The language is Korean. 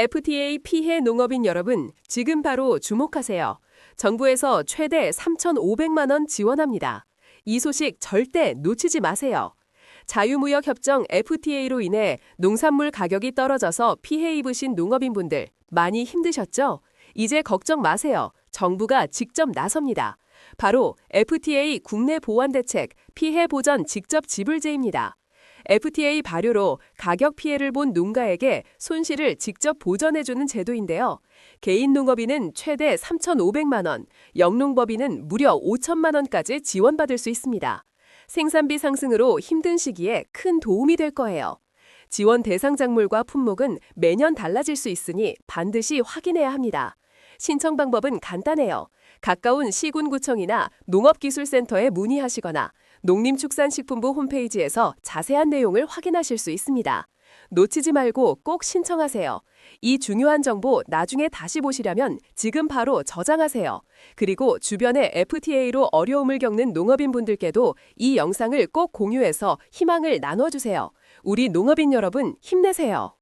FTA 피해 농업인 여러분, 지금 바로 주목하세요. 정부에서 최대 3,500만 원 지원합니다. 이 소식 절대 놓치지 마세요. 자유무역 협정 FTA로 인해 농산물 가격이 떨어져서 피해 입으신 농업인분들 많이 힘드셨죠? 이제 걱정 마세요. 정부가 직접 나섭니다. 바로 FTA 국내 보완 대책 피해 보전 직접 지불제입니다. FTA 발효로 가격 피해를 본 농가에게 손실을 직접 보전해주는 제도인데요. 개인 농업인은 최대 3,500만 원, 영농법인은 무려 5천만 원까지 지원받을 수 있습니다. 생산비 상승으로 힘든 시기에 큰 도움이 될 거예요. 지원 대상 작물과 품목은 매년 달라질 수 있으니 반드시 확인해야 합니다. 신청 방법은 간단해요. 가까운 시군구청이나 농업기술센터에 문의하시거나 농림축산식품부 홈페이지에서 자세한 내용을 확인하실 수 있습니다. 놓치지 말고 꼭 신청하세요. 이 중요한 정보 나중에 다시 보시려면 지금 바로 저장하세요. 그리고 주변에 FTA로 어려움을 겪는 농업인분들께도 이 영상을 꼭 공유해서 희망을 나눠주세요. 우리 농업인 여러분 힘내세요.